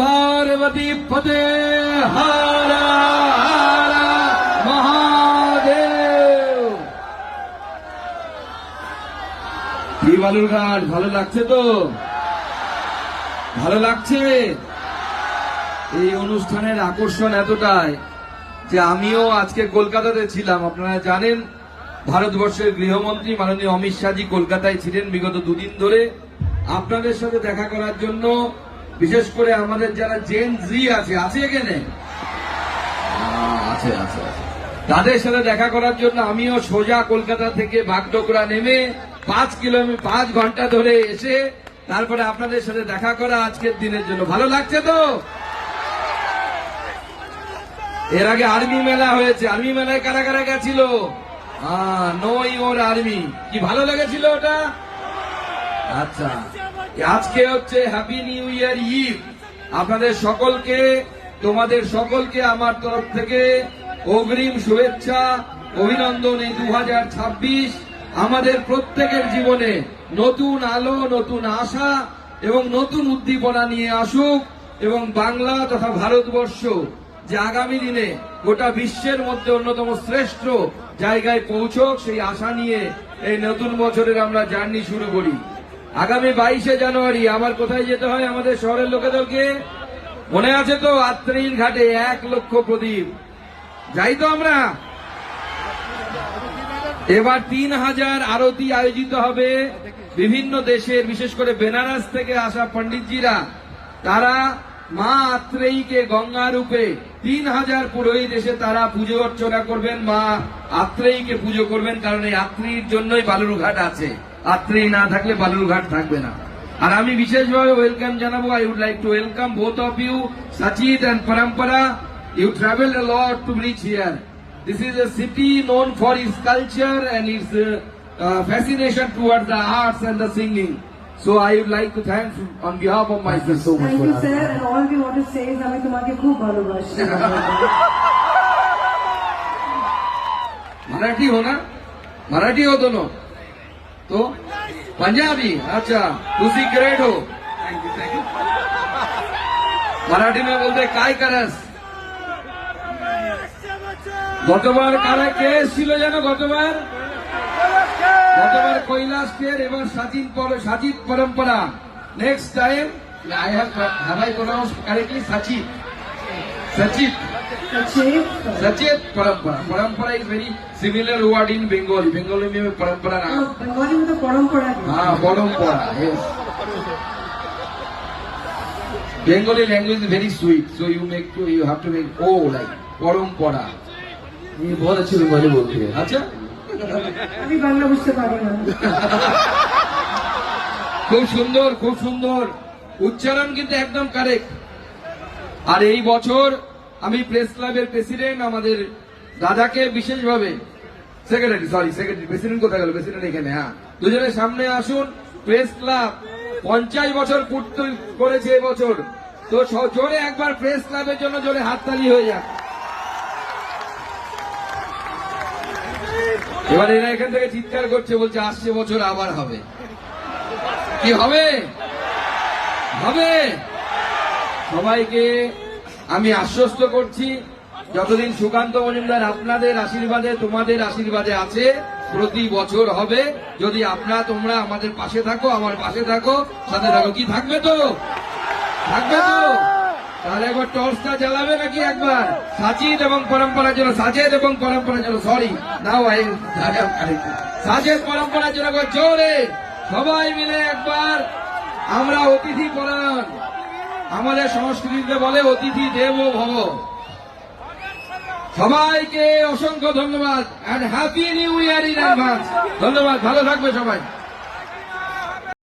পার্বতী পদে হারা হারা মহাদেব কি ভালো লাগছে তো? ভালো লাগছে? এই অনুষ্ঠানের আকর্ষণ এতটাই যে আমিও আজকে কলকাতাতে ছিলাম। আপনারা জানেন, ভারতবর্ষের গৃহমন্ত্রী মাননীয় অমিত শাহজি কলকাতায় ছিলেন বিগত দুদিন ধরে। আপনাদের সাথে দেখা করার জন্য বিশেষ করে আমাদের যারা জেন জি আছে আছে এখানে? আহ, আছে আছে আছে। তাদের সাথে দেখা করার জন্য আমিও সোজা কলকাতা থেকে বাগডোগরা নেমে পাঁচ কিলোমিটার পাঁচ ঘণ্টা ধরে এসে তারপরে আপনাদের সাথে দেখা করা আজকের দিনের জন্য। ভালো লাগছে তো? এর আগে আর্মি মেলা হয়েছে। আর্মি মেলায় কারা কারা গেছিল? নই ওর আর্মি। কি ভালো লেগেছিল ওটা? আচ্ছা। আজকে হচ্ছে হ্যাপি নিউ ইয়ার ইভ আপনাদের সকলকে, তোমাদের সকলকে আমার তরফ থেকে অগ্রিম শুভেচ্ছা, অভিনন্দন এই দু হাজার ছাব্বিশ। আমাদের প্রত্যেকের জীবনে নতুন আলো, নতুন আশা এবং নতুন উদ্দীপনা নিয়ে আসুক এবং বাংলা তথা ভারতবর্ষ যে আগামী দিনে গোটা বিশ্বের মধ্যে অন্যতম শ্রেষ্ঠ জায়গায় পৌঁছক, সেই আশা নিয়ে এই নতুন বছরের আমরা জার্নি শুরু করি। আগামী বাইশে জানুয়ারি আবার কোথায় যেতে হয়? আমাদের শহরের লোকেদেরকে মনে আছে তো? আত্রেইন ঘাটে এক লক্ষ প্রদীপ। যাই তো আমরা। এবার তিন হাজার আরতি আয়োজিত হবে বিভিন্ন দেশের, বিশেষ করে বেনারস থেকে আসা পণ্ডিতজিরা। তারা মা আত্রেয়ীকে গঙ্গা রূপে তিন হাজার পুরোহিত এসে তারা পুজো অর্চনা করবেন। মা আত্রেয়ীকে পুজো করবেন, কারণ এই আত্রেয়ীর জন্যই বালুরঘাট আছে। আত্রেয়ী না থাকলে বালুরঘাট থাকবে না আর আমি বিশেষভাবে ওয়েলকাম জানাবো I would like to welcome both of you Sachit and Parampara you travel a lot to reach here. This is a city known for its culture and its uh, uh, fascination towards the arts and the singing. So I would like to thank on behalf of myself so much Thank for you, that. sir. And all we want to say is আমি তোমাকে খুব ভালোবাসি मराठी हो ना मराठी हो दोनों तो पंजाबी अच्छा तू ग्रेट हो मराठी में बोलते काय करस গতবার কারা কে এসেছিল যেন গতবার গতবার কৈলাস কের এবার সাজিদ পর- Sajid Parampara next time I have have I pronounce correctly Sachid Sachit Sachiv Sachet Parampara Parampara is very similar word in Bengali Bengali में परंपरा ना बंगाली में तो परंपरा है हाँ परंपरा yes Bengali language is very sweet, so you make to you have to make oh like परंपरा ये बहुत अच्छी बंगाली बोलती है अच्छा আমি বাংলা বুঝতে পারি না খুব সুন্দর খুব সুন্দর উচ্চারণ কিন্তু একদম কারেক্ট আর এই বছর আমি প্রেস ক্লাবের প্রেসিডেন্ট আমাদের দাদাকে বিশেষভাবে সেক্রেটারি সরি সেক্রেটারি প্রেসিডেন্ট কোথায় গেল? প্রেসিডেন্ট এখানে হ্যাঁ। দুজনের সামনে আসুন। প্রেস ক্লাব পঞ্চাশ বছর পূর্তি করেছে এবছর। তো জোরে একবার প্রেস ক্লাবের জন্য জোরে হাততালি হয়ে যাক। এবার এরা এখান থেকে চিৎকার করছে, বলছে, আসছে বছর, আবার হবে। কি হবে? হবে। সবাইকে আমি আশ্বস্ত করছি, যতদিন সুকান্ত মজুমদার আপনাদের আশীর্বাদে, তোমাদের আশীর্বাদে আছে, প্রতি বছর হবে। যদি আপনারা তোমরা আমাদের পাশে থাকো, আমার পাশে থাকো, সাথে থাকো। কি থাকবে তো? থাকবে তো? তাহলে একবার টর্চটা জ্বালাবে নাকি একবার? সাচিদ এবং পরম্পরার জন্য, সাজেদ এবং পরম্পরার জন্য সরি নাও সাজেদ, পরম্পরার জন্য জোরে, সবাই মিলে একবার, আমরা অতিথি পরায়ণ আমাদের সংস্কৃতিতে বলে অতিথি দেব ভব। সবাইকে অসংখ্য ধন্যবাদ and happy new year in advance ধন্যবাদ, ভালো থাকবে সবাই।